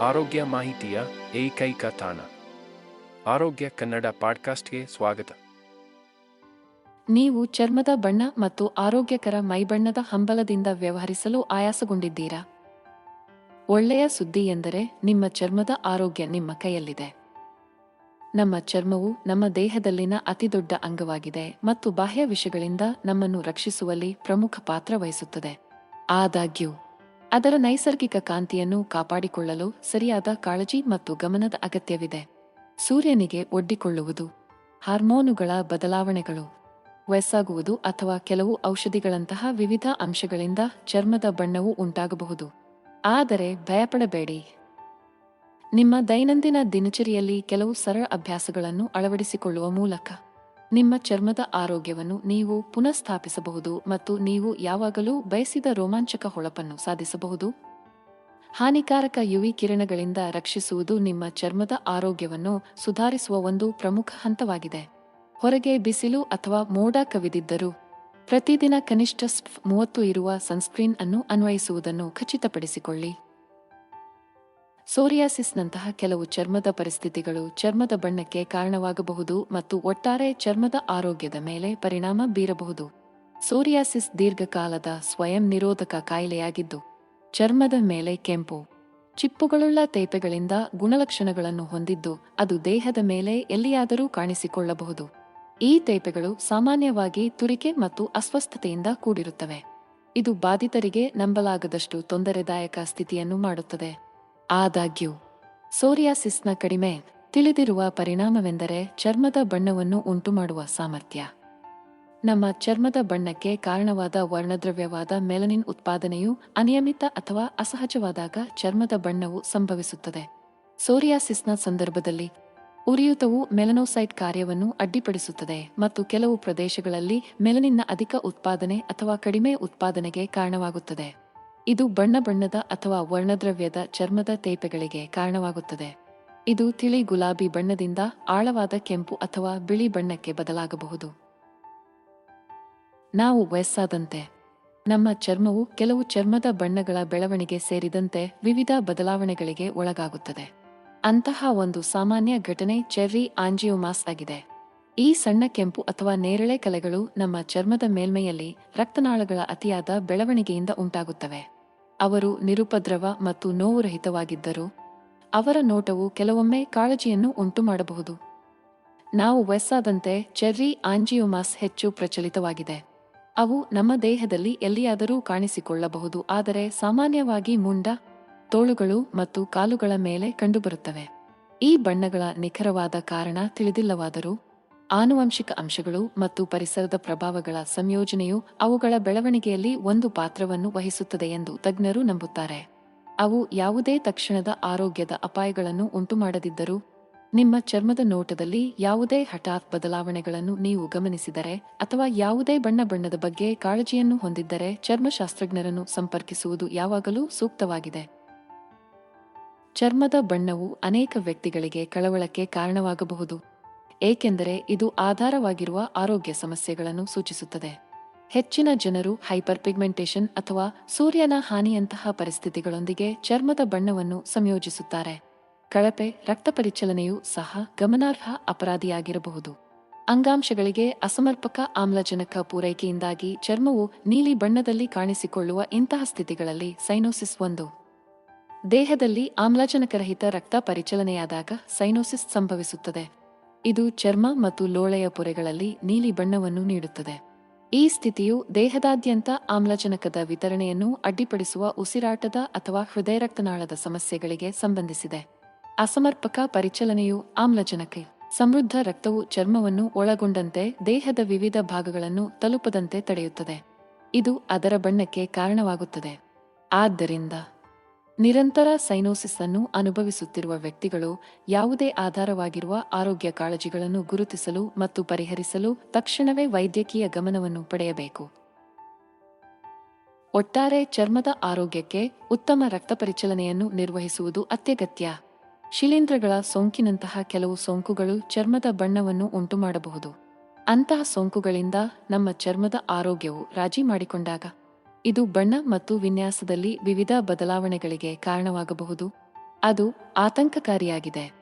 ಆರೋಗ್ಯ ಮಾಹಿತಿಯ ಏಕೈಕ ತಾಣ. ಆರೋಗ್ಯ ಕನ್ನಡ ಪಾಡ್ಕಾಸ್ಟ್ಗೆ ಸ್ವಾಗತ. ನೀವು ಚರ್ಮದ ಬಣ್ಣ ಮತ್ತು ಆರೋಗ್ಯಕರ ಮೈಬಣ್ಣದ ಹಂಬಲದಿಂದ ವ್ಯವಹರಿಸಲು ಆಯಾಸಗೊಂಡಿದ್ದೀರಾ? ಒಳ್ಳೆಯ ಸುದ್ದಿ ಎಂದರೆ ನಿಮ್ಮ ಚರ್ಮದ ಆರೋಗ್ಯ ನಿಮ್ಮ ಕೈಯಲ್ಲಿದೆ. ನಮ್ಮ ಚರ್ಮವು ನಮ್ಮ ದೇಹದಲ್ಲಿನ ಅತಿದೊಡ್ಡ ಅಂಗವಾಗಿದೆ ಮತ್ತು ಬಾಹ್ಯ ವಿಷಯಗಳಿಂದ ನಮ್ಮನ್ನು ರಕ್ಷಿಸುವಲ್ಲಿ ಪ್ರಮುಖ ಪಾತ್ರ ವಹಿಸುತ್ತದೆ. ಆದಾಗ್ಯೂ ಅದರ ನೈಸರ್ಗಿಕ ಕಾಂತಿಯನ್ನು ಕಾಪಾಡಿಕೊಳ್ಳಲು ಸರಿಯಾದ ಕಾಳಜಿ ಮತ್ತು ಗಮನದ ಅಗತ್ಯವಿದೆ. ಸೂರ್ಯನಿಗೆ ಒಡ್ಡಿಕೊಳ್ಳುವುದು, ಹಾರ್ಮೋನುಗಳ ಬದಲಾವಣೆಗಳು, ವಯಸ್ಸಾಗುವುದು ಅಥವಾ ಕೆಲವು ಔಷಧಿಗಳಂತಹ ವಿವಿಧ ಅಂಶಗಳಿಂದ ಚರ್ಮದ ಬಣ್ಣವು ಉಂಟಾಗಬಹುದು. ಆದರೆ ಭಯಪಡಬೇಡಿ. ನಿಮ್ಮ ದೈನಂದಿನ ದಿನಚರಿಯಲ್ಲಿ ಕೆಲವು ಸರಳ ಅಭ್ಯಾಸಗಳನ್ನು ಅಳವಡಿಸಿಕೊಳ್ಳುವ ಮೂಲಕ ನಿಮ್ಮ ಚರ್ಮದ ಆರೋಗ್ಯವನ್ನು ನೀವು ಪುನಃಸ್ಥಾಪಿಸಬಹುದು ಮತ್ತು ನೀವು ಯಾವಾಗಲೂ ಬಯಸಿದ ರೋಮಾಂಚಕ ಹೊಳಪನ್ನು ಸಾಧಿಸಬಹುದು. ಹಾನಿಕಾರಕ ಯುವಿ ಕಿರಣಗಳಿಂದ ರಕ್ಷಿಸುವುದು ನಿಮ್ಮ ಚರ್ಮದ ಆರೋಗ್ಯವನ್ನು ಸುಧಾರಿಸುವ ಒಂದು ಪ್ರಮುಖ ಹಂತವಾಗಿದೆ. ಹೊರಗೆ ಬಿಸಿಲು ಅಥವಾ ಮೋಡ ಕವಿದಿದ್ದರೂ ಪ್ರತಿದಿನ ಕನಿಷ್ಠ ಸ್ಫ್ ಮೂವತ್ತು ಇರುವ ಸನ್ಸ್ಕ್ರೀನ್ ಅನ್ನು ಅನ್ವಯಿಸುವುದನ್ನು ಖಚಿತಪಡಿಸಿಕೊಳ್ಳಿ. ಸೋರಿಯಾಸಿಸ್ನಂತಹ ಕೆಲವು ಚರ್ಮದ ಪರಿಸ್ಥಿತಿಗಳು ಚರ್ಮದ ಬಣ್ಣಕ್ಕೆ ಕಾರಣವಾಗಬಹುದು ಮತ್ತು ಒಟ್ಟಾರೆ ಚರ್ಮದ ಆರೋಗ್ಯದ ಮೇಲೆ ಪರಿಣಾಮ ಬೀರಬಹುದು. ಸೋರಿಯಾಸಿಸ್ ದೀರ್ಘಕಾಲದ ಸ್ವಯಂ ನಿರೋಧಕ ಕಾಯಿಲೆಯಾಗಿದ್ದು, ಚರ್ಮದ ಮೇಲೆ ಕೆಂಪು, ಚಿಪ್ಪುಗಳುಳ್ಳ ತೇಪೆಗಳಿಂದ ಗುಣಲಕ್ಷಣಗಳನ್ನು ಹೊಂದಿದ್ದು, ಅದು ದೇಹದ ಮೇಲೆ ಎಲ್ಲಿಯಾದರೂ ಕಾಣಿಸಿಕೊಳ್ಳಬಹುದು. ಈ ತೇಪೆಗಳು ಸಾಮಾನ್ಯವಾಗಿ ತುರಿಕೆ ಮತ್ತು ಅಸ್ವಸ್ಥತೆಯಿಂದ ಕೂಡಿರುತ್ತವೆ. ಇದು ಬಾಧಿತರಿಗೆ ನಂಬಲಾಗದಷ್ಟು ತೊಂದರೆದಾಯಕ ಸ್ಥಿತಿಯನ್ನು ಮಾಡುತ್ತದೆ. ಆದಾಗ್ಯೂ, ಸೋರಿಯಾಸಿಸ್ನ ಕಡಿಮೆ ತಿಳಿದಿರುವ ಪರಿಣಾಮವೆಂದರೆ ಚರ್ಮದ ಬಣ್ಣವನ್ನು ಉಂಟುಮಾಡುವ ಸಾಮರ್ಥ್ಯ. ನಮ್ಮ ಚರ್ಮದ ಬಣ್ಣಕ್ಕೆ ಕಾರಣವಾದ ವರ್ಣದ್ರವ್ಯವಾದ ಮೆಲನಿನ್ ಉತ್ಪಾದನೆಯು ಅನಿಯಮಿತ ಅಥವಾ ಅಸಹಜವಾದಾಗ ಚರ್ಮದ ಬಣ್ಣವು ಸಂಭವಿಸುತ್ತದೆ. ಸೋರಿಯಾಸಿಸ್ನ ಸಂದರ್ಭದಲ್ಲಿ ಉರಿಯೂತವು ಮೆಲನೋಸೈಟ್ ಕಾರ್ಯವನ್ನು ಅಡ್ಡಿಪಡಿಸುತ್ತದೆ ಮತ್ತು ಕೆಲವು ಪ್ರದೇಶಗಳಲ್ಲಿ ಮೆಲನಿನ್ನ ಅಧಿಕ ಉತ್ಪಾದನೆ ಅಥವಾ ಕಡಿಮೆ ಉತ್ಪಾದನೆಗೆ ಕಾರಣವಾಗುತ್ತದೆ. ಇದು ಬಣ್ಣ ಬಣ್ಣದ ಅಥವಾ ವರ್ಣದ್ರವ್ಯದ ಚರ್ಮದ ತೇಪೆಗಳಿಗೆ ಕಾರಣವಾಗುತ್ತದೆ. ಇದು ತಿಳಿ ಗುಲಾಬಿ ಬಣ್ಣದಿಂದ ಆಳವಾದ ಕೆಂಪು ಅಥವಾ ಬಿಳಿ ಬಣ್ಣಕ್ಕೆ ಬದಲಾಗಬಹುದು. ನಾವು ವಯಸ್ಸಾದಂತೆ. ನಮ್ಮ ಚರ್ಮವು ಕೆಲವು ಚರ್ಮದ ಬಣ್ಣಗಳ ಬೆಳವಣಿಗೆ ಸೇರಿದಂತೆ ವಿವಿಧ ಬದಲಾವಣೆಗಳಿಗೆ ಒಳಗಾಗುತ್ತದೆ. ಅಂತಹ ಒಂದು ಸಾಮಾನ್ಯ ಘಟನೆ ಚೆರ್ರಿ ಆಂಜಿಯೋಮಾಸ್ ಆಗಿದೆ. ಈ ಸಣ್ಣ ಕೆಂಪು ಅಥವಾ ನೇರಳೆ ಕಲೆಗಳು ನಮ್ಮ ಚರ್ಮದ ಮೇಲ್ಮೈಯಲ್ಲಿ ರಕ್ತನಾಳಗಳ ಅತಿಯಾದ ಬೆಳವಣಿಗೆಯಿಂದ ಉಂಟಾಗುತ್ತವೆ. ಅವರು ನಿರುಪದ್ರವ ಮತ್ತು ನೋವುರಹಿತವಾಗಿದ್ದರು ಅವರ ನೋಟವು ಕೆಲವೊಮ್ಮೆ ಕಾಳಜಿಯನ್ನು ಉಂಟು ಮಾಡಬಹುದು ನಾವು ವಯಸ್ಸಾದಂತೆ ಚೆರ್ರಿ ಆಂಜಿಯೋಮಾಸ್ ಹೆಚ್ಚು ಪ್ರಚಲಿತವಾಗಿದೆ. ಅವು ನಮ್ಮ ದೇಹದಲ್ಲಿ ಎಲ್ಲಿಯಾದರೂ ಕಾಣಿಸಿಕೊಳ್ಳಬಹುದು, ಆದರೆ ಸಾಮಾನ್ಯವಾಗಿ ಮುಂಡ, ತೋಳುಗಳು ಮತ್ತು ಕಾಲುಗಳ ಮೇಲೆ ಕಂಡುಬರುತ್ತವೆ. ಈ ಬಣ್ಣಗಳ ನಿಖರವಾದ ಕಾರಣ ತಿಳಿದಿಲ್ಲವಾದರೂ ಆನುವಂಶಿಕ ಅಂಶಗಳು ಮತ್ತು ಪರಿಸರದ ಪ್ರಭಾವಗಳ ಸಂಯೋಜನೆಯು ಅವುಗಳ ಬೆಳವಣಿಗೆಯಲ್ಲಿ ಒಂದು ಪಾತ್ರವನ್ನು ವಹಿಸುತ್ತದೆ ಎಂದು ತಜ್ಞರು ನಂಬುತ್ತಾರೆ. ಅವು ಯಾವುದೇ ತಕ್ಷಣದ ಆರೋಗ್ಯದ ಅಪಾಯಗಳನ್ನು ಉಂಟುಮಾಡದಿದ್ದರೂ, ನಿಮ್ಮ ಚರ್ಮದ ನೋಟದಲ್ಲಿ ಯಾವುದೇ ಹಠಾತ್ ಬದಲಾವಣೆಗಳನ್ನು ನೀವು ಗಮನಿಸಿದರೆ ಅಥವಾ ಯಾವುದೇ ಬಣ್ಣ ಬಣ್ಣದ ಬಗ್ಗೆ ಕಾಳಜಿಯನ್ನು ಹೊಂದಿದ್ದರೆ ಚರ್ಮಶಾಸ್ತ್ರಜ್ಞರನ್ನು ಸಂಪರ್ಕಿಸುವುದು ಯಾವಾಗಲೂ ಸೂಕ್ತವಾಗಿದೆ. ಚರ್ಮದ ಬಣ್ಣವು ಅನೇಕ ವ್ಯಕ್ತಿಗಳಿಗೆ ಕಳವಳಕ್ಕೆ ಕಾರಣವಾಗಬಹುದು. ಏಕೆಂದರೆ ಇದು ಆಧಾರವಾಗಿರುವ ಆರೋಗ್ಯ ಸಮಸ್ಯೆಗಳನ್ನು ಸೂಚಿಸುತ್ತದೆ. ಹೆಚ್ಚಿನ ಜನರು ಹೈಪರ್ ಪಿಗ್ಮೆಂಟೇಷನ್ ಅಥವಾ ಸೂರ್ಯನ ಹಾನಿಯಂತಹ ಪರಿಸ್ಥಿತಿಗಳೊಂದಿಗೆ ಚರ್ಮದ ಬಣ್ಣವನ್ನು ಸಂಯೋಜಿಸುತ್ತಾರೆ. ಕಳಪೆ, ರಕ್ತ ಪರಿಚಲನೆಯು ಸಹ ಗಮನಾರ್ಹ ಅಪರಾಧಿಯಾಗಿರಬಹುದು. ಅಂಗಾಂಶಗಳಿಗೆ ಅಸಮರ್ಪಕ ಆಮ್ಲಜನಕ ಪೂರೈಕೆಯಿಂದಾಗಿ ಚರ್ಮವು ನೀಲಿ ಬಣ್ಣದಲ್ಲಿ ಕಾಣಿಸಿಕೊಳ್ಳುವ ಇಂತಹ ಸ್ಥಿತಿಗಳಲ್ಲಿ ಸೈನೋಸಿಸ್ ಒಂದು. ದೇಹದಲ್ಲಿ ಆಮ್ಲಜನಕರಹಿತ ರಕ್ತ ಪರಿಚಲನೆಯಾದಾಗ ಸೈನೋಸಿಸ್ ಸಂಭವಿಸುತ್ತದೆ. ಇದು ಚರ್ಮ ಮತ್ತು ಲೋಳೆಯ ಪೊರೆಗಳಲ್ಲಿ ನೀಲಿ ಬಣ್ಣವನ್ನು ನೀಡುತ್ತದೆ. ಈ ಸ್ಥಿತಿಯು ದೇಹದಾದ್ಯಂತ ಆಮ್ಲಜನಕದ ವಿತರಣೆಯನ್ನು ಅಡ್ಡಿಪಡಿಸುವ ಉಸಿರಾಟದ ಅಥವಾ ಹೃದಯ ರಕ್ತನಾಳದ ಸಮಸ್ಯೆಗಳಿಗೆ ಸಂಬಂಧಿಸಿದೆ. ಅಸಮರ್ಪಕ ಪರಿಚಲನೆಯು ಆಮ್ಲಜನಕ. ಸಮೃದ್ಧ ರಕ್ತವು ಚರ್ಮವನ್ನು ಒಳಗೊಂಡಂತೆ ದೇಹದ ವಿವಿಧ ಭಾಗಗಳನ್ನು ತಲುಪದಂತೆ ತಡೆಯುತ್ತದೆ. ಇದು ಅದರ ಬಣ್ಣಕ್ಕೆ ಕಾರಣವಾಗುತ್ತದೆ. ಆದ್ದರಿಂದ ನಿರಂತರ ಸೈನೋಸಿಸ್ ಅನ್ನು ಅನುಭವಿಸುತ್ತಿರುವ ವ್ಯಕ್ತಿಗಳು ಯಾವುದೇ ಆಧಾರವಾಗಿರುವ ಆರೋಗ್ಯ ಕಾಳಜಿಗಳನ್ನು ಗುರುತಿಸಲು ಮತ್ತು ಪರಿಹರಿಸಲು ತಕ್ಷಣವೇ ವೈದ್ಯಕೀಯ ಗಮನವನ್ನು ಪಡೆಯಬೇಕು. ಒಟ್ಟಾರೆ ಚರ್ಮದ ಆರೋಗ್ಯಕ್ಕೆ ಉತ್ತಮ ರಕ್ತ ಪರಿಚಲನೆಯನ್ನು ನಿರ್ವಹಿಸುವುದು ಅತ್ಯಗತ್ಯ. ಶಿಲೀಂಧ್ರಗಳ ಸೋಂಕಿನಂತಹ ಕೆಲವು ಸೋಂಕುಗಳು ಚರ್ಮದ ಬಣ್ಣವನ್ನು ಉಂಟುಮಾಡಬಹುದು. ಅಂತಹ ಸೋಂಕುಗಳಿಂದ ನಮ್ಮ ಚರ್ಮದ ಆರೋಗ್ಯವು ರಾಜಿ ಮಾಡಿಕೊಂಡಾಗ ಇದು ಬಣ್ಣ ಮತ್ತು ವಿನ್ಯಾಸದಲ್ಲಿ ವಿವಿಧ ಬದಲಾವಣೆಗಳಿಗೆ ಕಾರಣವಾಗಬಹುದು. ಅದು ಆತಂಕಕಾರಿಯಾಗಿದೆ.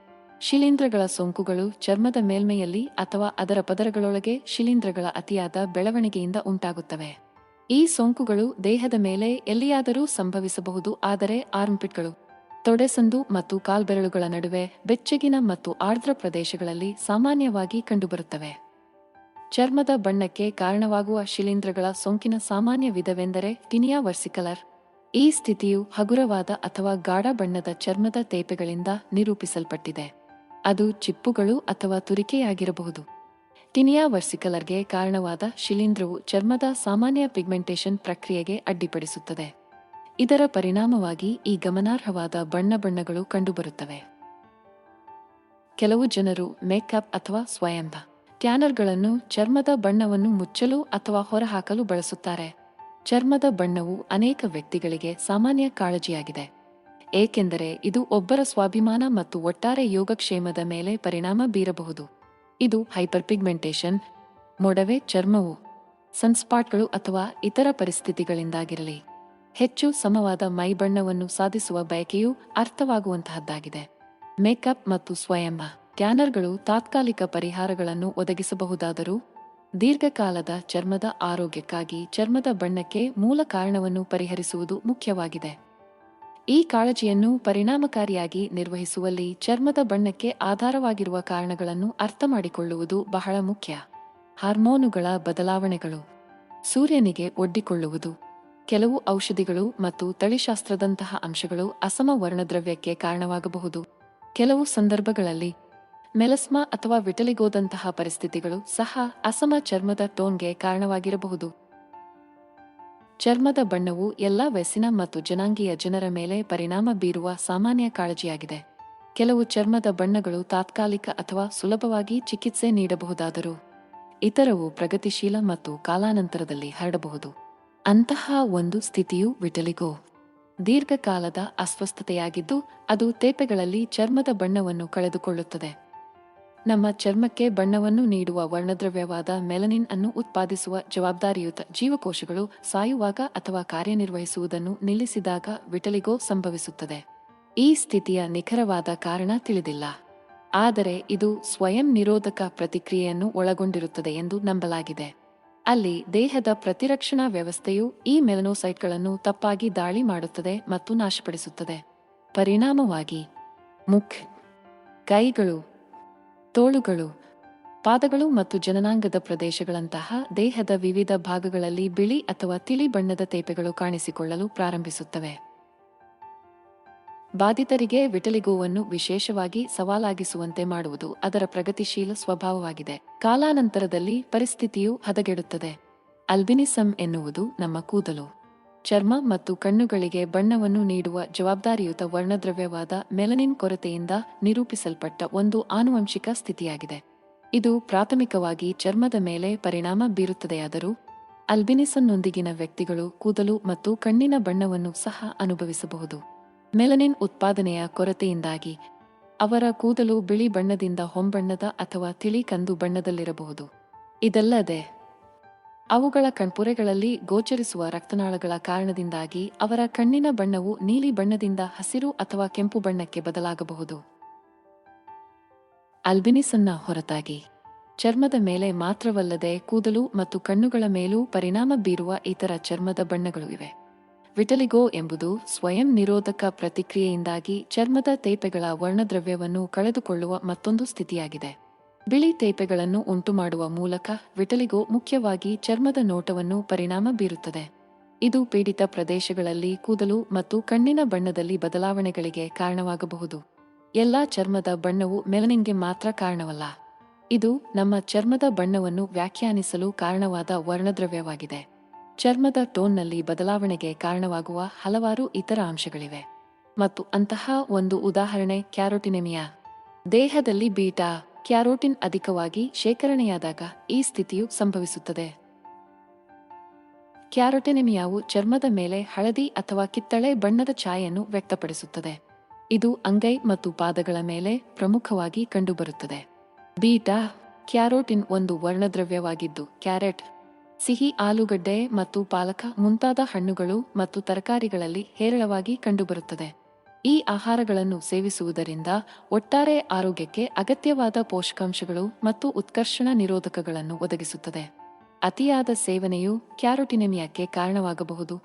ಶಿಲೀಂಧ್ರಗಳ ಸೋಂಕುಗಳು ಚರ್ಮದ ಮೇಲ್ಮೈಯಲ್ಲಿ ಅಥವಾ ಅದರ ಪದರಗಳೊಳಗೆ ಶಿಲೀಂಧ್ರಗಳ ಅತಿಯಾದ ಬೆಳವಣಿಗೆಯಿಂದ ಉಂಟಾಗುತ್ತವೆ. ಈ ಸೋಂಕುಗಳು ದೇಹದ ಮೇಲೆ ಎಲ್ಲಿಯಾದರೂ ಸಂಭವಿಸಬಹುದು, ಆದರೆ ಆರ್ಮ್ಪಿಟ್ಗಳು, ತೊಡೆಸಂದು ಮತ್ತು ಕಾಲ್ಬೆರಳುಗಳ ನಡುವೆ ಬೆಚ್ಚಗಿನ ಮತ್ತು ಆರ್ದ್ರ ಪ್ರದೇಶಗಳಲ್ಲಿ ಸಾಮಾನ್ಯವಾಗಿ ಕಂಡುಬರುತ್ತವೆ. ಚರ್ಮದ ಬಣ್ಣಕ್ಕೆ ಕಾರಣವಾಗುವ ಶಿಲೀಂಧ್ರಗಳ ಸೋಂಕಿನ ಸಾಮಾನ್ಯ ವಿಧವೆಂದರೆ ಟಿನಿಯಾ ವರ್ಸಿಕಲರ್. ಈ ಸ್ಥಿತಿಯು ಹಗುರವಾದ ಅಥವಾ ಗಾಢ ಬಣ್ಣದ ಚರ್ಮದ ತೇಪೆಗಳಿಂದ ನಿರೂಪಿಸಲ್ಪಟ್ಟಿದೆ. ಅದು ಚಿಪ್ಪುಗಳು ಅಥವಾ ತುರಿಕೆಯಾಗಿರಬಹುದು. ಟಿನಿಯಾ ವರ್ಸಿಕಲರ್ಗೆ ಕಾರಣವಾದ ಶಿಲೀಂಧ್ರವು ಚರ್ಮದ ಸಾಮಾನ್ಯ ಪಿಗ್ಮೆಂಟೇಷನ್ ಪ್ರಕ್ರಿಯೆಗೆ ಅಡ್ಡಿಪಡಿಸುತ್ತದೆ. ಇದರ ಪರಿಣಾಮವಾಗಿ ಈ ಗಮನಾರ್ಹವಾದ ಬಣ್ಣ ಬಣ್ಣಗಳು ಕಂಡುಬರುತ್ತವೆ. ಕೆಲವು ಜನರು ಮೇಕಪ್ ಅಥವಾ ಸ್ವಯಂ ಟ್ಯಾನರ್ಗಳನ್ನು ಚರ್ಮದ ಬಣ್ಣವನ್ನು ಮುಚ್ಚಲು ಅಥವಾ ಹೊರಹಾಕಲು ಬಳಸುತ್ತಾರೆ. ಚರ್ಮದ ಬಣ್ಣವು ಅನೇಕ ವ್ಯಕ್ತಿಗಳಿಗೆ ಸಾಮಾನ್ಯ ಕಾಳಜಿಯಾಗಿದೆ. ಏಕೆಂದರೆ ಇದು ಒಬ್ಬರ ಸ್ವಾಭಿಮಾನ ಮತ್ತು ಒಟ್ಟಾರೆ ಯೋಗಕ್ಷೇಮದ ಮೇಲೆ ಪರಿಣಾಮ ಬೀರಬಹುದು. ಇದು ಹೈಪರ್ಪಿಗ್ಮೆಂಟೇಷನ್, ಮೊಡವೆ ಚರ್ಮವು, ಸನ್ಸ್ಪಾಟ್ಗಳು ಅಥವಾ ಇತರ ಪರಿಸ್ಥಿತಿಗಳಿಂದಾಗಿರಲಿ. ಹೆಚ್ಚು ಸಮವಾದ ಮೈಬಣ್ಣವನ್ನು ಸಾಧಿಸುವ ಬಯಕೆಯು ಅರ್ಥವಾಗುವಂತಹದ್ದಾಗಿದೆ. ಮೇಕಪ್ ಮತ್ತು ಸ್ವಯಂ ಟ್ಯಾನರ್ಗಳು ತಾತ್ಕಾಲಿಕ ಪರಿಹಾರಗಳನ್ನು ಒದಗಿಸಬಹುದಾದರೂ ದೀರ್ಘಕಾಲದ ಚರ್ಮದ ಆರೋಗ್ಯಕ್ಕಾಗಿ ಚರ್ಮದ ಬಣ್ಣಕ್ಕೆ ಮೂಲ ಕಾರಣವನ್ನು ಪರಿಹರಿಸುವುದು ಮುಖ್ಯವಾಗಿದೆ. ಈ ಕಾಳಜಿಯನ್ನು ಪರಿಣಾಮಕಾರಿಯಾಗಿ ನಿರ್ವಹಿಸುವಲ್ಲಿ ಚರ್ಮದ ಬಣ್ಣಕ್ಕೆ ಆಧಾರವಾಗಿರುವ ಕಾರಣಗಳನ್ನು ಅರ್ಥಮಾಡಿಕೊಳ್ಳುವುದು ಬಹಳ ಮುಖ್ಯ. ಹಾರ್ಮೋನುಗಳ ಬದಲಾವಣೆಗಳು. ಸೂರ್ಯನಿಗೆ ಒಡ್ಡಿಕೊಳ್ಳುವುದು. ಕೆಲವು ಔಷಧಿಗಳು ಮತ್ತು ತಳಿಶಾಸ್ತ್ರದಂತಹ ಅಂಶಗಳು ಅಸಮ ವರ್ಣದ್ರವ್ಯಕ್ಕೆ ಕಾರಣವಾಗಬಹುದು. ಕೆಲವು ಸಂದರ್ಭಗಳಲ್ಲಿ ಮೆಲಸ್ಮಾ ಅಥವಾ ವಿಟಲಿಗೋದಂತಹ ಪರಿಸ್ಥಿತಿಗಳು ಸಹ ಅಸಮ ಚರ್ಮದ ಟೋನ್ಗೆ ಕಾರಣವಾಗಿರಬಹುದು. ಚರ್ಮದ ಬಣ್ಣವು ಎಲ್ಲಾ ವಯಸ್ಸಿನ ಮತ್ತು ಜನಾಂಗೀಯ ಜನರ ಮೇಲೆ ಪರಿಣಾಮ ಬೀರುವ ಸಾಮಾನ್ಯ ಕಾಳಜಿಯಾಗಿದೆ. ಕೆಲವು ಚರ್ಮದ ಬಣ್ಣಗಳು ತಾತ್ಕಾಲಿಕ ಅಥವಾ ಸುಲಭವಾಗಿ ಚಿಕಿತ್ಸೆ ನೀಡಬಹುದಾದರೂ ಇತರವು ಪ್ರಗತಿಶೀಲ ಮತ್ತು ಕಾಲಾನಂತರದಲ್ಲಿ ಹರಡಬಹುದು. ಅಂತಹ ಒಂದು ಸ್ಥಿತಿಯು ವಿಟಲಿಗೋ ದೀರ್ಘಕಾಲದ ಅಸ್ವಸ್ಥತೆಯಾಗಿದ್ದು ಅದು ತೇಪೆಗಳಲ್ಲಿ ಚರ್ಮದ ಬಣ್ಣವನ್ನು ಕಳೆದುಕೊಳ್ಳುತ್ತದೆ. ನಮ್ಮ ಚರ್ಮಕ್ಕೆ ಬಣ್ಣವನ್ನು ನೀಡುವ ವರ್ಣದ್ರವ್ಯವಾದ ಮೆಲನಿನ್ ಅನ್ನು ಉತ್ಪಾದಿಸುವ ಜವಾಬ್ದಾರಿಯುತ ಜೀವಕೋಶಗಳು ಸಾಯುವಾಗ ಅಥವಾ ಕಾರ್ಯನಿರ್ವಹಿಸುವುದನ್ನು ನಿಲ್ಲಿಸಿದಾಗ ವಿಟಲಿಗೋ ಸಂಭವಿಸುತ್ತದೆ. ಈ ಸ್ಥಿತಿಯ ನಿಖರವಾದ ಕಾರಣ ತಿಳಿದಿಲ್ಲ. ಆದರೆ ಇದು ಸ್ವಯಂ ನಿರೋಧಕ ಪ್ರತಿಕ್ರಿಯೆಯನ್ನು ಒಳಗೊಂಡಿರುತ್ತದೆ ಎಂದು ನಂಬಲಾಗಿದೆ. ಅಲ್ಲಿ ದೇಹದ ಪ್ರತಿರಕ್ಷಣಾ ವ್ಯವಸ್ಥೆಯು ಈ ಮೆಲನೋಸೈಟ್ಗಳನ್ನು ತಪ್ಪಾಗಿ ದಾಳಿ ಮಾಡುತ್ತದೆ ಮತ್ತು ನಾಶಪಡಿಸುತ್ತದೆ. ಪರಿಣಾಮವಾಗಿ ಮುಖ್ ಕೈಗಳು ತೋಳುಗಳು, ಪಾದಗಳು ಮತ್ತು ಜನನಾಂಗದ ಪ್ರದೇಶಗಳಂತಹ ದೇಹದ ವಿವಿಧ ಭಾಗಗಳಲ್ಲಿ ಬಿಳಿ ಅಥವಾ ತಿಳಿ ಬಣ್ಣದ ತೇಪೆಗಳು ಕಾಣಿಸಿಕೊಳ್ಳಲು ಪ್ರಾರಂಭಿಸುತ್ತವೆ. ಬಾಧಿತರಿಗೆ ವಿಟಲಿಗೋವನ್ನು ವಿಶೇಷವಾಗಿ ಸವಾಲಾಗಿಸುವಂತೆ ಮಾಡುವುದು ಅದರ ಪ್ರಗತಿಶೀಲ ಸ್ವಭಾವವಾಗಿದೆ. ಕಾಲಾನಂತರದಲ್ಲಿ ಪರಿಸ್ಥಿತಿಯು ಹದಗೆಡುತ್ತದೆ. ಅಲ್ಬಿನಿಸಂ ಎನ್ನುವುದು ನಮ್ಮ ಕೂದಲು. ಚರ್ಮ ಮತ್ತು ಕಣ್ಣುಗಳಿಗೆ ಬಣ್ಣವನ್ನು ನೀಡುವ ಜವಾಬ್ದಾರಿಯುತ ವರ್ಣದ್ರವ್ಯವಾದ ಮೆಲನಿನ್ ಕೊರತೆಯಿಂದ ನಿರೂಪಿಸಲ್ಪಟ್ಟ ಒಂದು ಆನುವಂಶಿಕ ಸ್ಥಿತಿಯಾಗಿದೆ. ಇದು ಪ್ರಾಥಮಿಕವಾಗಿ ಚರ್ಮದ ಮೇಲೆ ಪರಿಣಾಮ ಬೀರುತ್ತದೆಯಾದರೂ ಅಲ್ಬಿನಿಸನ್ನೊಂದಿಗಿನ ವ್ಯಕ್ತಿಗಳು ಕೂದಲು ಮತ್ತು ಕಣ್ಣಿನ ಬಣ್ಣವನ್ನು ಸಹ ಅನುಭವಿಸಬಹುದು. ಮೆಲನಿನ್ ಉತ್ಪಾದನೆಯ ಕೊರತೆಯಿಂದಾಗಿ ಅವರ ಕೂದಲು ಬಿಳಿ ಬಣ್ಣದಿಂದ ಹೊಂಬಣ್ಣದ ಅಥವಾ ತಿಳಿ ಕಂದು ಬಣ್ಣದಲ್ಲಿರಬಹುದು. ಇದಲ್ಲದೆ ಅವುಗಳ ಕಣ್ಪುರೆಗಳಲ್ಲಿ ಗೋಚರಿಸುವ ರಕ್ತನಾಳಗಳ ಕಾರಣದಿಂದಾಗಿ ಅವರ ಕಣ್ಣಿನ ಬಣ್ಣವು ನೀಲಿ ಬಣ್ಣದಿಂದ ಹಸಿರು ಅಥವಾ ಕೆಂಪು ಬಣ್ಣಕ್ಕೆ ಬದಲಾಗಬಹುದು. ಅಲ್ಬಿನಿಸನ್ನ ಹೊರತಾಗಿ. ಚರ್ಮದ ಮೇಲೆ ಮಾತ್ರವಲ್ಲದೆ ಕೂದಲು ಮತ್ತು ಕಣ್ಣುಗಳ ಮೇಲೂ ಪರಿಣಾಮ ಬೀರುವ ಇತರ ಚರ್ಮದ ಬಣ್ಣಗಳು ಇವೆ. ವಿಟಲಿಗೋ ಎಂಬುದು ಸ್ವಯಂ ನಿರೋಧಕ ಪ್ರತಿಕ್ರಿಯೆಯಿಂದಾಗಿ ಚರ್ಮದ ತೇಪೆಗಳ ವರ್ಣದ್ರವ್ಯವನ್ನು ಕಳೆದುಕೊಳ್ಳುವ ಮತ್ತೊಂದು ಸ್ಥಿತಿಯಾಗಿದೆ. ಬಿಳಿ ತೇಪೆಗಳನ್ನು ಉಂಟುಮಾಡುವ ಮೂಲಕ ವಿಟಲಿಗೋ ಮುಖ್ಯವಾಗಿ ಚರ್ಮದ ನೋಟವನ್ನು ಪರಿಣಾಮ ಬೀರುತ್ತದೆ. ಇದು ಪೀಡಿತ ಪ್ರದೇಶಗಳಲ್ಲಿ ಕೂದಲು ಮತ್ತು ಕಣ್ಣಿನ ಬಣ್ಣದಲ್ಲಿ ಬದಲಾವಣೆಗಳಿಗೆ ಕಾರಣವಾಗಬಹುದು. ಎಲ್ಲಾ ಚರ್ಮದ ಬಣ್ಣವು ಮೆಲನಿನ್ಗೆ ಮಾತ್ರ ಕಾರಣವಲ್ಲ. ಇದು ನಮ್ಮ ಚರ್ಮದ ಬಣ್ಣವನ್ನು ವ್ಯಾಖ್ಯಾನಿಸಲು ಕಾರಣವಾದ ವರ್ಣದ್ರವ್ಯವಾಗಿದೆ. ಚರ್ಮದ ಟೋನ್ನಲ್ಲಿ ಬದಲಾವಣೆಗೆ ಕಾರಣವಾಗುವ ಹಲವಾರು ಇತರ ಅಂಶಗಳಿವೆ. ಮತ್ತು ಅಂತಹ ಒಂದು ಉದಾಹರಣೆ ಕ್ಯಾರೋಟಿನೆಮಿಯಾ. ದೇಹದಲ್ಲಿ ಬೀಟಾ. ಕ್ಯಾರೋಟಿನ್ ಅಧಿಕವಾಗಿ ಶೇಖರಣೆಯಾದಾಗ ಈ ಸ್ಥಿತಿಯು ಸಂಭವಿಸುತ್ತದೆ. ಕ್ಯಾರೋಟೆನೆಮಿಯಾವು ಚರ್ಮದ ಮೇಲೆ ಹಳದಿ ಅಥವಾ ಕಿತ್ತಳೆ ಬಣ್ಣದ ಛಾಯೆಯನ್ನು ವ್ಯಕ್ತಪಡಿಸುತ್ತದೆ. ಇದು ಅಂಗೈ ಮತ್ತು ಪಾದಗಳ ಮೇಲೆ ಪ್ರಮುಖವಾಗಿ ಕಂಡುಬರುತ್ತದೆ. ಬೀಟಾ ಕ್ಯಾರೋಟಿನ್ ಒಂದು ವರ್ಣದ್ರವ್ಯವಾಗಿದ್ದು, ಕ್ಯಾರೆಟ್, ಸಿಹಿ ಆಲೂಗಡ್ಡೆ ಮತ್ತು ಪಾಲಕ ಮುಂತಾದ ಹಣ್ಣುಗಳು ಮತ್ತು ತರಕಾರಿಗಳಲ್ಲಿ ಹೇರಳವಾಗಿ ಕಂಡುಬರುತ್ತದೆ. ಈ ಆಹಾರಗಳನ್ನು ಸೇವಿಸುವುದರಿಂದ ಒಟ್ಟಾರೆ ಆರೋಗ್ಯಕ್ಕೆ ಅಗತ್ಯವಾದ ಪೋಷಕಾಂಶಗಳು ಮತ್ತು ಉತ್ಕರ್ಷಣ ನಿರೋಧಕಗಳನ್ನು ಒದಗಿಸುತ್ತದೆ. ಅತಿಯಾದ ಸೇವನೆಯು ಕ್ಯಾರೋಟಿನೆಮಿಯಾಕ್ಕೆ ಕಾರಣವಾಗಬಹುದು.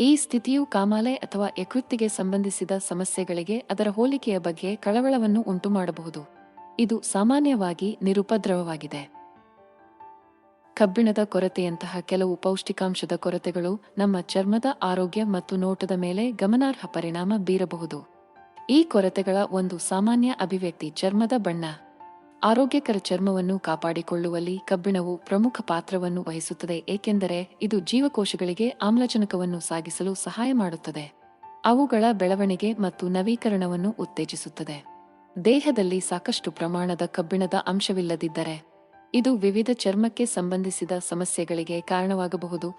ಈ ಸ್ಥಿತಿಯು ಕಾಮಾಲೆ ಅಥವಾ ಯಕೃತ್ತಿಗೆ ಸಂಬಂಧಿಸಿದ ಸಮಸ್ಯೆಗಳಿಗೆ ಅದರ ಹೋಲಿಕೆಯ ಬಗ್ಗೆ ಕಳವಳವನ್ನು ಉಂಟುಮಾಡಬಹುದು. ಇದು ಸಾಮಾನ್ಯವಾಗಿ ನಿರುಪದ್ರವವಾಗಿದೆ. ಕಬ್ಬಿಣದ ಕೊರತೆಯಂತಹ ಕೆಲವು ಪೌಷ್ಟಿಕಾಂಶದ ಕೊರತೆಗಳು ನಮ್ಮ ಚರ್ಮದ ಆರೋಗ್ಯ ಮತ್ತು ನೋಟದ ಮೇಲೆ ಗಮನಾರ್ಹ ಪರಿಣಾಮ ಬೀರಬಹುದು. ಈ ಕೊರತೆಗಳ ಒಂದು ಸಾಮಾನ್ಯ ಅಭಿವ್ಯಕ್ತಿ ಚರ್ಮದ ಬಣ್ಣ. ಆರೋಗ್ಯಕರ ಚರ್ಮವನ್ನು ಕಾಪಾಡಿಕೊಳ್ಳುವಲ್ಲಿ ಕಬ್ಬಿಣವು ಪ್ರಮುಖ ಪಾತ್ರವನ್ನು ವಹಿಸುತ್ತದೆ, ಏಕೆಂದರೆ ಇದು ಜೀವಕೋಶಗಳಿಗೆ ಆಮ್ಲಜನಕವನ್ನು ಸಾಗಿಸಲು ಸಹಾಯ ಮಾಡುತ್ತದೆ. ಅವುಗಳ ಬೆಳವಣಿಗೆ ಮತ್ತು ನವೀಕರಣವನ್ನು ಉತ್ತೇಜಿಸುತ್ತದೆ. ದೇಹದಲ್ಲಿ ಸಾಕಷ್ಟು ಪ್ರಮಾಣದ ಕಬ್ಬಿಣದ ಅಂಶವಿಲ್ಲದಿದ್ದರೆ ಇದು ವಿವಿಧ ಚರ್ಮಕ್ಕೆ ಸಂಬಂಧಿಸಿದ ಸಮಸ್ಯೆಗಳಿಗೆ ಕಾರಣವಾಗಬಹುದು.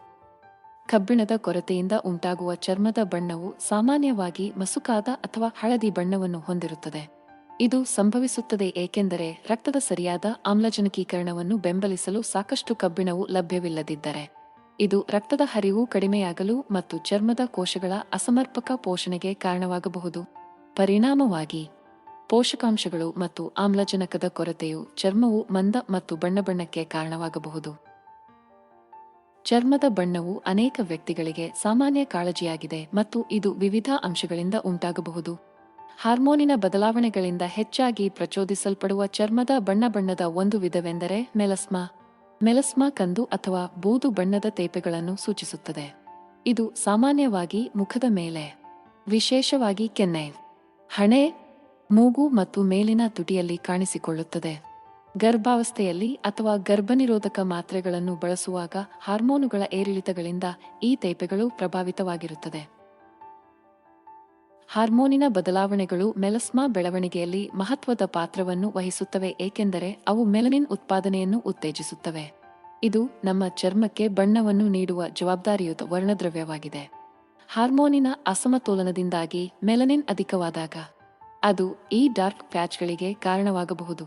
ಕಬ್ಬಿಣದ ಕೊರತೆಯಿಂದ ಉಂಟಾಗುವ ಚರ್ಮದ ಬಣ್ಣವು ಸಾಮಾನ್ಯವಾಗಿ ಮಸುಕಾದ ಅಥವಾ ಹಳದಿ ಬಣ್ಣವನ್ನು ಹೊಂದಿರುತ್ತದೆ. ಇದು ಸಂಭವಿಸುತ್ತದೆ ಏಕೆಂದರೆ ರಕ್ತದ ಸರಿಯಾದ ಆಮ್ಲಜನಕೀಕರಣವನ್ನು ಬೆಂಬಲಿಸಲು ಸಾಕಷ್ಟು ಕಬ್ಬಿಣವು ಲಭ್ಯವಿಲ್ಲದಿದ್ದರೆ. ಇದು ರಕ್ತದ ಹರಿವು ಕಡಿಮೆಯಾಗಲು ಮತ್ತು ಚರ್ಮದ ಕೋಶಗಳ ಅಸಮರ್ಪಕ ಪೋಷಣೆಗೆ ಕಾರಣವಾಗಬಹುದು. ಪರಿಣಾಮವಾಗಿ ಪೋಷಕಾಂಶಗಳು ಮತ್ತು ಆಮ್ಲಜನಕದ ಕೊರತೆಯು ಚರ್ಮವು ಮಂದ ಮತ್ತು ಬಣ್ಣಬಣ್ಣಕ್ಕೆ ಕಾರಣವಾಗಬಹುದು. ಚರ್ಮದ ಬಣ್ಣವು ಅನೇಕ ವ್ಯಕ್ತಿಗಳಿಗೆ ಸಾಮಾನ್ಯ ಕಾಳಜಿಯಾಗಿದೆ ಮತ್ತು ಇದು ವಿವಿಧ ಅಂಶಗಳಿಂದ ಉಂಟಾಗಬಹುದು. ಹಾರ್ಮೋನಿನ ಬದಲಾವಣೆಗಳಿಂದ ಹೆಚ್ಚಾಗಿ ಪ್ರಚೋದಿಸಲ್ಪಡುವ ಚರ್ಮದ ಬಣ್ಣ ಬಣ್ಣದ ಒಂದು ವಿಧವೆಂದರೆ ಮೆಲಸ್ಮಾ. ಮೆಲಸ್ಮಾ ಕಂದು ಅಥವಾ ಬೂದು ಬಣ್ಣದ ತೇಪೆಗಳನ್ನು ಸೂಚಿಸುತ್ತದೆ. ಇದು ಸಾಮಾನ್ಯವಾಗಿ ಮುಖದ ಮೇಲೆ, ವಿಶೇಷವಾಗಿ ಕೆನ್ನೆ, ಹಣೆ ಮೂಗು ಮತ್ತು ಮೇಲಿನ ತುಟಿಯಲ್ಲಿ ಕಾಣಿಸಿಕೊಳ್ಳುತ್ತದೆ. ಗರ್ಭಾವಸ್ಥೆಯಲ್ಲಿ ಅಥವಾ ಗರ್ಭನಿರೋಧಕ ಮಾತ್ರೆಗಳನ್ನು ಬಳಸುವಾಗ ಹಾರ್ಮೋನುಗಳ ಏರಿಳಿತಗಳಿಂದ ಈ ತೇಪೆಗಳು ಪ್ರಭಾವಿತವಾಗಿರುತ್ತದೆ. ಹಾರ್ಮೋನಿನ ಬದಲಾವಣೆಗಳು ಮೆಲಸ್ಮಾ ಬೆಳವಣಿಗೆಯಲ್ಲಿ ಮಹತ್ವದ ಪಾತ್ರವನ್ನು ವಹಿಸುತ್ತವೆ, ಏಕೆಂದರೆ ಅವು ಮೆಲನಿನ್ ಉತ್ಪಾದನೆಯನ್ನು ಉತ್ತೇಜಿಸುತ್ತವೆ. ಇದು ನಮ್ಮ ಚರ್ಮಕ್ಕೆ ಬಣ್ಣವನ್ನು ನೀಡುವ ಜವಾಬ್ದಾರಿಯುತ ವರ್ಣದ್ರವ್ಯವಾಗಿದೆ. ಹಾರ್ಮೋನಿನ ಅಸಮತೋಲನದಿಂದಾಗಿ ಮೆಲನಿನ್ ಅಧಿಕವಾದಾಗ ಅದು ಈ ಡಾರ್ಕ್ ಪ್ಯಾಚ್ಗಳಿಗೆ ಕಾರಣವಾಗಬಹುದು.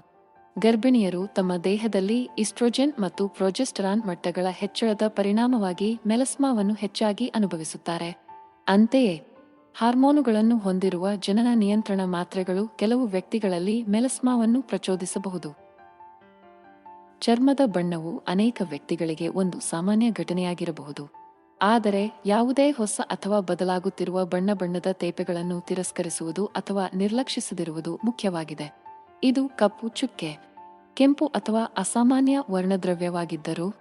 ಗರ್ಭಿಣಿಯರು ತಮ್ಮ ದೇಹದಲ್ಲಿ ಇಸ್ಟ್ರೋಜೆನ್ ಮತ್ತು ಪ್ರೊಜೆಸ್ಟರಾನ್ ಮಟ್ಟಗಳ ಹೆಚ್ಚಳದ ಪರಿಣಾಮವಾಗಿ ಮೆಲಸ್ಮಾವನ್ನು ಹೆಚ್ಚಾಗಿ ಅನುಭವಿಸುತ್ತಾರೆ. ಅಂತೆಯೇ, ಹಾರ್ಮೋನುಗಳನ್ನು ಹೊಂದಿರುವ ಜನನ ನಿಯಂತ್ರಣ ಮಾತ್ರೆಗಳು ಕೆಲವು ವ್ಯಕ್ತಿಗಳಲ್ಲಿ ಮೆಲಸ್ಮಾವನ್ನು ಪ್ರಚೋದಿಸಬಹುದು. ಚರ್ಮದ ಬಣ್ಣವು ಅನೇಕ ವ್ಯಕ್ತಿಗಳಿಗೆ ಒಂದು ಸಾಮಾನ್ಯ ಘಟನೆಯಾಗಿರಬಹುದು. ಆದರೆ ಯಾವುದೇ ಹೊಸ ಅಥವಾ ಬದಲಾಗುತ್ತಿರುವ ಬಣ್ಣ ಬಣ್ಣದ ತೇಪೆಗಳನ್ನು ತಿರಸ್ಕರಿಸುವುದು ಅಥವಾ ನಿರ್ಲಕ್ಷಿಸದಿರುವುದು ಮುಖ್ಯವಾಗಿದೆ. ಇದು ಕಪ್ಪು ಚುಕ್ಕೆ, ಕೆಂಪು ಅಥವಾ ಅಸಾಮಾನ್ಯ ವರ್ಣದ್ರವ್ಯವಾಗಿದ್ದರೂ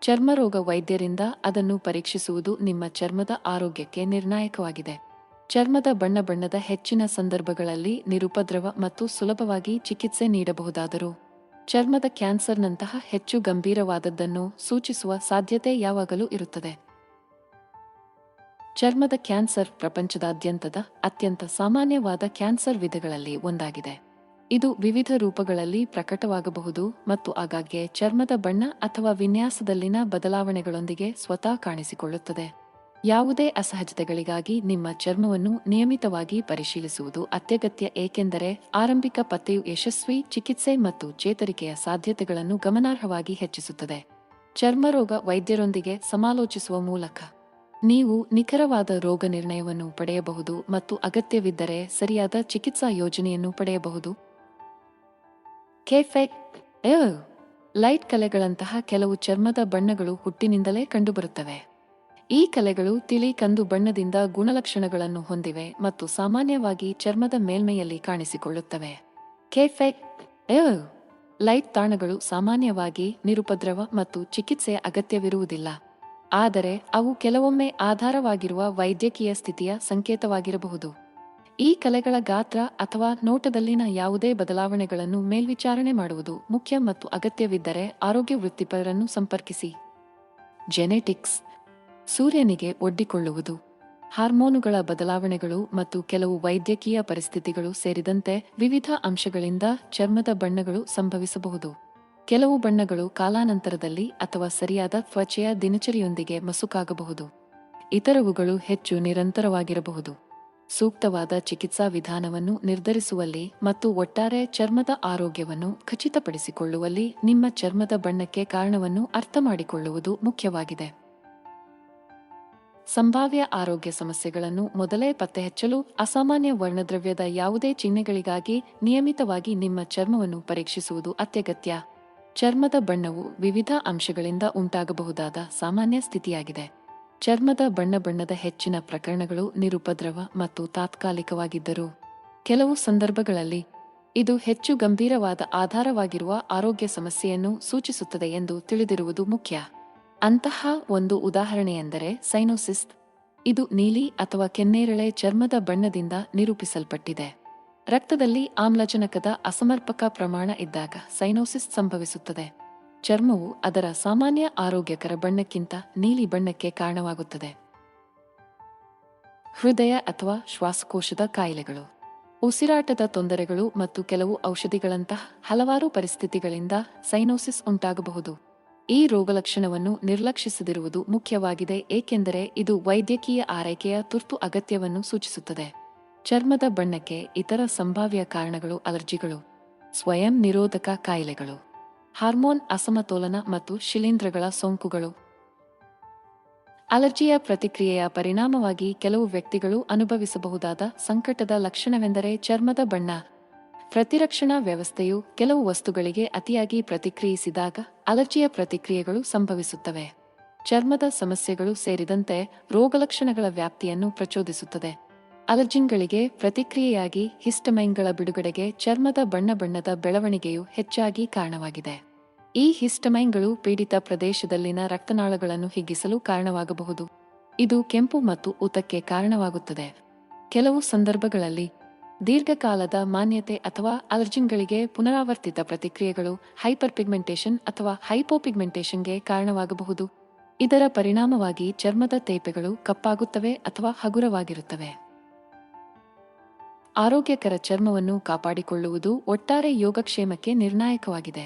ಚರ್ಮರೋಗ ವೈದ್ಯರಿಂದ ಅದನ್ನು ಪರೀಕ್ಷಿಸುವುದು ನಿಮ್ಮ ಚರ್ಮದ ಆರೋಗ್ಯಕ್ಕೆ ನಿರ್ಣಾಯಕವಾಗಿದೆ. ಚರ್ಮದ ಬಣ್ಣ ಬಣ್ಣದ ಹೆಚ್ಚಿನ ಸಂದರ್ಭಗಳಲ್ಲಿ ನಿರುಪದ್ರವ ಮತ್ತು ಸುಲಭವಾಗಿ ಚಿಕಿತ್ಸೆ ನೀಡಬಹುದಾದರೂ ಚರ್ಮದ ಕ್ಯಾನ್ಸರ್ನಂತಹ ಹೆಚ್ಚು ಗಂಭೀರವಾದದ್ದನ್ನು ಸೂಚಿಸುವ ಸಾಧ್ಯತೆ ಯಾವಾಗಲೂ ಇರುತ್ತದೆ. ಚರ್ಮದ ಕ್ಯಾನ್ಸರ್ ಪ್ರಪಂಚದಾದ್ಯಂತದ ಅತ್ಯಂತ ಸಾಮಾನ್ಯವಾದ ಕ್ಯಾನ್ಸರ್ ವಿಧಗಳಲ್ಲಿ ಒಂದಾಗಿದೆ. ಇದು ವಿವಿಧ ರೂಪಗಳಲ್ಲಿ ಪ್ರಕಟವಾಗಬಹುದು ಮತ್ತು ಆಗಾಗ್ಗೆ ಚರ್ಮದ ಬಣ್ಣ ಅಥವಾ ವಿನ್ಯಾಸದಲ್ಲಿನ ಬದಲಾವಣೆಗಳೊಂದಿಗೆ ಸ್ವತಃ ಕಾಣಿಸಿಕೊಳ್ಳುತ್ತದೆ. ಯಾವುದೇ ಅಸಹಜತೆಗಳಿಗಾಗಿ ನಿಮ್ಮ ಚರ್ಮವನ್ನು ನಿಯಮಿತವಾಗಿ ಪರಿಶೀಲಿಸುವುದು ಅತ್ಯಗತ್ಯ, ಏಕೆಂದರೆ ಆರಂಭಿಕ ಪತ್ತೆಯು ಯಶಸ್ವಿ, ಚಿಕಿತ್ಸೆ ಮತ್ತು ಚೇತರಿಕೆಯ ಸಾಧ್ಯತೆಗಳನ್ನು ಗಮನಾರ್ಹವಾಗಿ ಹೆಚ್ಚಿಸುತ್ತದೆ. ಚರ್ಮರೋಗ ವೈದ್ಯರೊಂದಿಗೆ ಸಮಾಲೋಚಿಸುವ ಮೂಲಕ ನೀವು ನಿಖರವಾದ ರೋಗ ನಿರ್ಣಯವನ್ನು ಪಡೆಯಬಹುದು ಮತ್ತು ಅಗತ್ಯವಿದ್ದರೆ ಸರಿಯಾದ ಚಿಕಿತ್ಸಾ ಯೋಜನೆಯನ್ನು ಪಡೆಯಬಹುದು. ಕೆಫೆ ಲೈಟ್ ಕಲೆಗಳಂತಹ ಕೆಲವು ಚರ್ಮದ ಬಣ್ಣಗಳು ಹುಟ್ಟಿನಿಂದಲೇ ಕಂಡುಬರುತ್ತವೆ. ಈ ಕಲೆಗಳು ತಿಳಿ ಕಂದು ಬಣ್ಣದಿಂದ ಗುಣಲಕ್ಷಣಗಳನ್ನು ಹೊಂದಿವೆ ಮತ್ತು ಸಾಮಾನ್ಯವಾಗಿ ಚರ್ಮದ ಮೇಲ್ಮೈಯಲ್ಲಿ ಕಾಣಿಸಿಕೊಳ್ಳುತ್ತವೆ. ಕೆಫೆ ಲೈಟ್ ತಾಣಗಳು ಸಾಮಾನ್ಯವಾಗಿ ನಿರುಪದ್ರವ ಮತ್ತು ಚಿಕಿತ್ಸೆಯ ಅಗತ್ಯವಿರುವುದಿಲ್ಲ. ಆದರೆ ಅವು ಕೆಲವೊಮ್ಮೆ ಆಧಾರವಾಗಿರುವ ವೈದ್ಯಕೀಯ ಸ್ಥಿತಿಯ ಸಂಕೇತವಾಗಿರಬಹುದು. ಈ ಕಲೆಗಳ ಗಾತ್ರ ಅಥವಾ ನೋಟದಲ್ಲಿನ ಯಾವುದೇ ಬದಲಾವಣೆಗಳನ್ನು ಮೇಲ್ವಿಚಾರಣೆ ಮಾಡುವುದು ಮುಖ್ಯ ಮತ್ತು ಅಗತ್ಯವಿದ್ದರೆ ಆರೋಗ್ಯ ವೃತ್ತಿಪರರನ್ನು ಸಂಪರ್ಕಿಸಿ. ಜೆನೆಟಿಕ್ಸ್. ಸೂರ್ಯನಿಗೆ ಒಡ್ಡಿಕೊಳ್ಳುವುದು. ಹಾರ್ಮೋನುಗಳ ಬದಲಾವಣೆಗಳು ಮತ್ತು ಕೆಲವು ವೈದ್ಯಕೀಯ ಪರಿಸ್ಥಿತಿಗಳು ಸೇರಿದಂತೆ ವಿವಿಧ ಅಂಶಗಳಿಂದ ಚರ್ಮದ ಬಣ್ಣಗಳು ಸಂಭವಿಸಬಹುದು. ಕೆಲವು ಬಣ್ಣಗಳು ಕಾಲಾನಂತರದಲ್ಲಿ ಅಥವಾ ಸರಿಯಾದ ತ್ವಚೆಯ ದಿನಚರಿಯೊಂದಿಗೆ ಮಸುಕಾಗಬಹುದು. ಇತರವುಗಳು ಹೆಚ್ಚು ನಿರಂತರವಾಗಿರಬಹುದು. ಸೂಕ್ತವಾದ ಚಿಕಿತ್ಸಾ ವಿಧಾನವನ್ನು ನಿರ್ಧರಿಸುವಲ್ಲಿ ಮತ್ತು ಒಟ್ಟಾರೆ ಚರ್ಮದ ಆರೋಗ್ಯವನ್ನು ಖಚಿತಪಡಿಸಿಕೊಳ್ಳುವಲ್ಲಿ ನಿಮ್ಮ ಚರ್ಮದ ಬಣ್ಣಕ್ಕೆ ಕಾರಣವನ್ನು ಅರ್ಥಮಾಡಿಕೊಳ್ಳುವುದು ಮುಖ್ಯವಾಗಿದೆ. ಸಂಭಾವ್ಯ ಆರೋಗ್ಯ ಸಮಸ್ಯೆಗಳನ್ನು ಮೊದಲೇ ಪತ್ತೆಹಚ್ಚಲು ಅಸಾಮಾನ್ಯ ವರ್ಣದ್ರವ್ಯದ ಯಾವುದೇ ಚಿಹ್ನೆಗಳಿಗಾಗಿ ನಿಯಮಿತವಾಗಿ ನಿಮ್ಮ ಚರ್ಮವನ್ನು ಪರೀಕ್ಷಿಸುವುದು ಅತ್ಯಗತ್ಯ. ಚರ್ಮದ ಬಣ್ಣವು ವಿವಿಧ ಅಂಶಗಳಿಂದ ಉಂಟಾಗಬಹುದಾದ ಸಾಮಾನ್ಯ ಸ್ಥಿತಿಯಾಗಿದೆ. ಚರ್ಮದ ಬಣ್ಣ ಬಣ್ಣದ ಹೆಚ್ಚಿನ ಪ್ರಕರಣಗಳು ನಿರುಪದ್ರವ ಮತ್ತು ತಾತ್ಕಾಲಿಕವಾಗಿದ್ದರು ಕೆಲವು ಸಂದರ್ಭಗಳಲ್ಲಿ ಇದು ಹೆಚ್ಚು ಗಂಭೀರವಾದ ಆಧಾರವಾಗಿರುವ ಆರೋಗ್ಯ ಸಮಸ್ಯೆಯನ್ನು ಸೂಚಿಸುತ್ತದೆ ಎಂದು ತಿಳಿದಿರುವುದು ಮುಖ್ಯ. ಅಂತಹ ಒಂದು ಉದಾಹರಣೆಯೆಂದರೆ ಸೈನೋಸಿಸ್. ಇದು ನೀಲಿ ಅಥವಾ ಕೆನ್ನೇರಳೆ ಚರ್ಮದ ಬಣ್ಣದಿಂದ ನಿರೂಪಿಸಲ್ಪಟ್ಟಿದೆ. ರಕ್ತದಲ್ಲಿ ಆಮ್ಲಜನಕದ ಅಸಮರ್ಪಕ ಪ್ರಮಾಣ ಇದ್ದಾಗ ಸೈನೋಸಿಸ್ ಸಂಭವಿಸುತ್ತದೆ. ಚರ್ಮವು ಅದರ ಸಾಮಾನ್ಯ ಆರೋಗ್ಯಕರ ಬಣ್ಣಕ್ಕಿಂತ ನೀಲಿ ಬಣ್ಣಕ್ಕೆ ಕಾರಣವಾಗುತ್ತದೆ. ಹೃದಯ ಅಥವಾ ಶ್ವಾಸಕೋಶದ ಕಾಯಿಲೆಗಳು. ಉಸಿರಾಟದ ತೊಂದರೆಗಳು ಮತ್ತು ಕೆಲವು ಔಷಧಿಗಳಂತಹ ಹಲವಾರು ಪರಿಸ್ಥಿತಿಗಳಿಂದ ಸೈನೋಸಿಸ್ ಉಂಟಾಗಬಹುದು. ಈ ರೋಗಲಕ್ಷಣವನ್ನು ನಿರ್ಲಕ್ಷಿಸದಿರುವುದು ಮುಖ್ಯವಾಗಿದೆ, ಏಕೆಂದರೆ ಇದು ವೈದ್ಯಕೀಯ ಆರೈಕೆಯ ತುರ್ತು ಅಗತ್ಯವನ್ನು ಸೂಚಿಸುತ್ತದೆ. ಚರ್ಮದ ಬಣ್ಣಕ್ಕೆ ಇತರ ಸಂಭಾವ್ಯ ಕಾರಣಗಳು ಅಲರ್ಜಿಗಳು, ಸ್ವಯಂ ನಿರೋಧಕ ಕಾಯಿಲೆಗಳು, ಹಾರ್ಮೋನ್ ಅಸಮತೋಲನ ಮತ್ತು ಶಿಲೀಂಧ್ರಗಳ ಸೋಂಕುಗಳು. ಅಲರ್ಜಿಯ ಪ್ರತಿಕ್ರಿಯೆಯ ಪರಿಣಾಮವಾಗಿ ಕೆಲವು ವ್ಯಕ್ತಿಗಳು ಅನುಭವಿಸಬಹುದಾದ ಸಂಕಟದ ಲಕ್ಷಣವೆಂದರೆ ಚರ್ಮದ ಬಣ್ಣ. ಪ್ರತಿರಕ್ಷಣಾ ವ್ಯವಸ್ಥೆಯು ಕೆಲವು ವಸ್ತುಗಳಿಗೆ ಅತಿಯಾಗಿ ಪ್ರತಿಕ್ರಿಯಿಸಿದಾಗ ಅಲರ್ಜಿಯ ಪ್ರತಿಕ್ರಿಯೆಗಳು ಸಂಭವಿಸುತ್ತವೆ. ಚರ್ಮದ ಸಮಸ್ಯೆಗಳು ಸೇರಿದಂತೆ ರೋಗಲಕ್ಷಣಗಳ ವ್ಯಾಪ್ತಿಯನ್ನು ಪ್ರಚೋದಿಸುತ್ತದೆ. ಅಲರ್ಜಿನ್ಗಳಿಗೆ ಪ್ರತಿಕ್ರಿಯೆಯಾಗಿ ಹಿಸ್ಟಮೈನ್ಗಳ ಬಿಡುಗಡೆಗೆ ಚರ್ಮದ ಬಣ್ಣ ಬಣ್ಣದ ಬೆಳವಣಿಗೆಯು ಹೆಚ್ಚಾಗಿ ಕಾರಣವಾಗಿದೆ. ಈ ಹಿಸ್ಟಮೈನ್ಗಳು ಪೀಡಿತ ಪ್ರದೇಶದಲ್ಲಿನ ರಕ್ತನಾಳಗಳನ್ನು ಹಿಗ್ಗಿಸಲು ಕಾರಣವಾಗಬಹುದು. ಇದು ಕೆಂಪು ಮತ್ತು ಊತಕ್ಕೆ ಕಾರಣವಾಗುತ್ತದೆ. ಕೆಲವು ಸಂದರ್ಭಗಳಲ್ಲಿ ದೀರ್ಘಕಾಲದ ಮಾನ್ಯತೆ ಅಥವಾ ಅಲರ್ಜಿನ್ಗಳಿಗೆ ಪುನರಾವರ್ತಿತ ಪ್ರತಿಕ್ರಿಯೆಗಳು ಹೈಪರ್ಪಿಗ್ಮೆಂಟೇಷನ್ ಅಥವಾ ಹೈಪೋಪಿಗ್ಮೆಂಟೇಷನ್ಗೆ ಕಾರಣವಾಗಬಹುದು. ಇದರ ಪರಿಣಾಮವಾಗಿ ಚರ್ಮದ ತೇಪೆಗಳು ಕಪ್ಪಾಗುತ್ತವೆ ಅಥವಾ ಹಗುರವಾಗಿರುತ್ತವೆ. ಆರೋಗ್ಯಕರ ಚರ್ಮವನ್ನು ಕಾಪಾಡಿಕೊಳ್ಳುವುದು ಒಟ್ಟಾರೆ ಯೋಗಕ್ಷೇಮಕ್ಕೆ ನಿರ್ಣಾಯಕವಾಗಿದೆ.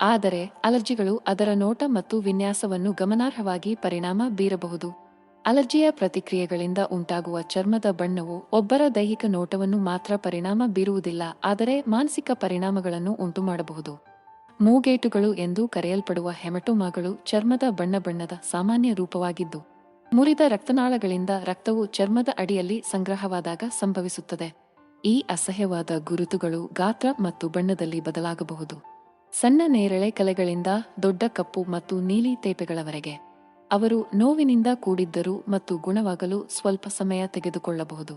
ಆದರೆ ಅಲರ್ಜಿಗಳು ಅದರ ನೋಟ ಮತ್ತು ವಿನ್ಯಾಸವನ್ನು ಗಮನಾರ್ಹವಾಗಿ ಪರಿಣಾಮ ಬೀರಬಹುದು. ಅಲರ್ಜಿಯ ಪ್ರತಿಕ್ರಿಯೆಗಳಿಂದ ಉಂಟಾಗುವ ಚರ್ಮದ ಬಣ್ಣವು ಒಬ್ಬರ ದೈಹಿಕ ನೋಟವನ್ನು ಮಾತ್ರ ಪರಿಣಾಮ ಬೀರುವುದಿಲ್ಲ, ಆದರೆ ಮಾನಸಿಕ ಪರಿಣಾಮಗಳನ್ನು ಉಂಟುಮಾಡಬಹುದು. ಮೂಗೇಟುಗಳು ಎಂದು ಕರೆಯಲ್ಪಡುವ ಹೆಮಟೋಮಾಗಳು ಚರ್ಮದ ಬಣ್ಣ ಬಣ್ಣದ ಸಾಮಾನ್ಯ ರೂಪವಾಗಿದ್ದು, ಮುರಿದ ರಕ್ತನಾಳಗಳಿಂದ ರಕ್ತವು ಚರ್ಮದ ಅಡಿಯಲ್ಲಿ ಸಂಗ್ರಹವಾದಾಗ ಸಂಭವಿಸುತ್ತದೆ. ಈ ಅಸಹ್ಯವಾದ ಗುರುತುಗಳು ಗಾತ್ರ ಮತ್ತು ಬಣ್ಣದಲ್ಲಿ ಬದಲಾಗಬಹುದು. ಸಣ್ಣ ನೇರಳೆ ಕಲೆಗಳಿಂದ ದೊಡ್ಡ ಕಪ್ಪು ಮತ್ತು ನೀಲಿ ತೇಪೆಗಳವರೆಗೆ. ಅವರು ನೋವಿನಿಂದ ಕೂಡಿದ್ದರು ಮತ್ತು ಗುಣವಾಗಲು ಸ್ವಲ್ಪ ಸಮಯ ತೆಗೆದುಕೊಳ್ಳಬಹುದು.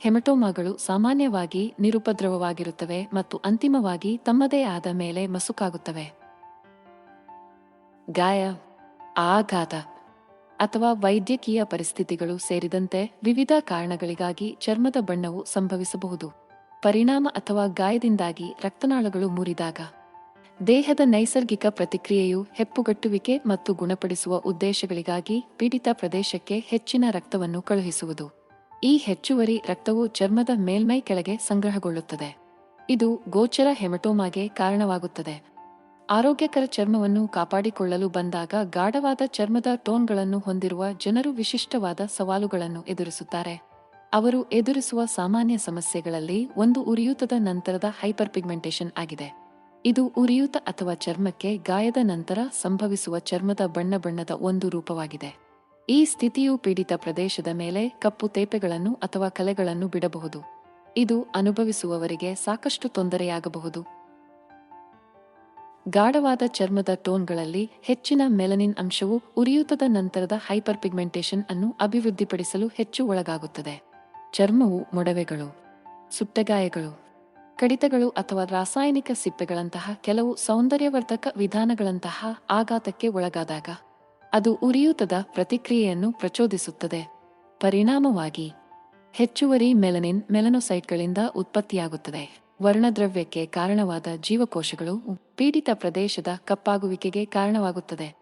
ಹೆಮಟೋಮಾಗಳು ಸಾಮಾನ್ಯವಾಗಿ ನಿರುಪದ್ರವವಾಗಿರುತ್ತವೆ ಮತ್ತು ಅಂತಿಮವಾಗಿ ತಮ್ಮದೇ ಆದ ಮೇಲೆ ಮಸುಕಾಗುತ್ತವೆ. ಗಾಯ, ಆಘಾತ. ಅಥವಾ ವೈದ್ಯಕೀಯ ಪರಿಸ್ಥಿತಿಗಳು ಸೇರಿದಂತೆ ವಿವಿಧ ಕಾರಣಗಳಿಗಾಗಿ ಚರ್ಮದ ಬಣ್ಣವು ಸಂಭವಿಸಬಹುದು. ಪರಿಣಾಮ ಅಥವಾ ಗಾಯದಿಂದಾಗಿ ರಕ್ತನಾಳಗಳು ಮುರಿದಾಗ. ದೇಹದ ನೈಸರ್ಗಿಕ ಪ್ರತಿಕ್ರಿಯೆಯು ಹೆಪ್ಪುಗಟ್ಟುವಿಕೆ ಮತ್ತು ಗುಣಪಡಿಸುವ ಉದ್ದೇಶಗಳಿಗಾಗಿ ಪೀಡಿತ ಪ್ರದೇಶಕ್ಕೆ ಹೆಚ್ಚಿನ ರಕ್ತವನ್ನು ಕಳುಹಿಸುವುದು. ಈ ಹೆಚ್ಚುವರಿ ರಕ್ತವು ಚರ್ಮದ ಮೇಲ್ಮೈ ಕೆಳಗೆ ಸಂಗ್ರಹಗೊಳ್ಳುತ್ತದೆ. ಇದು ಗೋಚರ ಹೆಮಟೋಮಾಗೆ ಕಾರಣವಾಗುತ್ತದೆ. ಆರೋಗ್ಯಕರ ಚರ್ಮವನ್ನು ಕಾಪಾಡಿಕೊಳ್ಳಲು ಬಂದಾಗ ಗಾಢವಾದ ಚರ್ಮದ ಟೋನ್ಗಳನ್ನು ಹೊಂದಿರುವ ಜನರು ವಿಶಿಷ್ಟವಾದ ಸವಾಲುಗಳನ್ನು ಎದುರಿಸುತ್ತಾರೆ. ಅವರು ಎದುರಿಸುವ ಸಾಮಾನ್ಯ ಸಮಸ್ಯೆಗಳಲ್ಲಿ ಒಂದು ಉರಿಯೂತದ ನಂತರದ ಹೈಪರ್ಪಿಗ್ಮೆಂಟೇಷನ್ ಆಗಿದೆ. ಇದು ಉರಿಯೂತ ಅಥವಾ ಚರ್ಮಕ್ಕೆ ಗಾಯದ ನಂತರ ಸಂಭವಿಸುವ ಚರ್ಮದ ಬಣ್ಣ ಬಣ್ಣದ ಒಂದು ರೂಪವಾಗಿದೆ. ಈ ಸ್ಥಿತಿಯು ಪೀಡಿತ ಪ್ರದೇಶದ ಮೇಲೆ ಕಪ್ಪು ತೇಪೆಗಳನ್ನು ಅಥವಾ ಕಲೆಗಳನ್ನು ಬಿಡಬಹುದು. ಇದು ಅನುಭವಿಸುವವರಿಗೆ ಸಾಕಷ್ಟು ತೊಂದರೆಯಾಗಬಹುದು. ಗಾಢವಾದ ಚರ್ಮದ ಟೋನ್ಗಳಲ್ಲಿ ಹೆಚ್ಚಿನ ಮೆಲನಿನ್ ಅಂಶವು ಉರಿಯೂತದ ನಂತರದ ಹೈಪರ್ಪಿಗ್ಮೆಂಟೇಷನ್ ಅನ್ನು ಅಭಿವೃದ್ಧಿಪಡಿಸಲು ಹೆಚ್ಚು ಒಳಗಾಗುತ್ತದೆ. ಚರ್ಮವು ಮೊಡವೆಗಳು ಸುಟ್ಟಗಾಯಗಳು ಕಡಿತಗಳು ಅಥವಾ ರಾಸಾಯನಿಕ ಸಿಪ್ಪೆಗಳಂತಹ ಕೆಲವು ಸೌಂದರ್ಯವರ್ಧಕ ವಿಧಾನಗಳಂತಹ ಆಘಾತಕ್ಕೆ ಒಳಗಾದಾಗ ಅದು ಉರಿಯೂತದ ಪ್ರತಿಕ್ರಿಯೆಯನ್ನು ಪ್ರಚೋದಿಸುತ್ತದೆ. ಪರಿಣಾಮವಾಗಿ ಹೆಚ್ಚುವರಿ ಮೆಲನಿನ್ ಮೆಲನೋಸೈಟ್ಗಳಿಂದ ಉತ್ಪತ್ತಿಯಾಗುತ್ತದೆ. ವರ್ಣದ್ರವ್ಯಕ್ಕೆ ಕಾರಣವಾದ ಜೀವಕೋಶಗಳು ಪೀಡಿತ ಪ್ರದೇಶದ ಕಪ್ಪಾಗುವಿಕೆಗೆ ಕಾರಣವಾಗುತ್ತದೆ.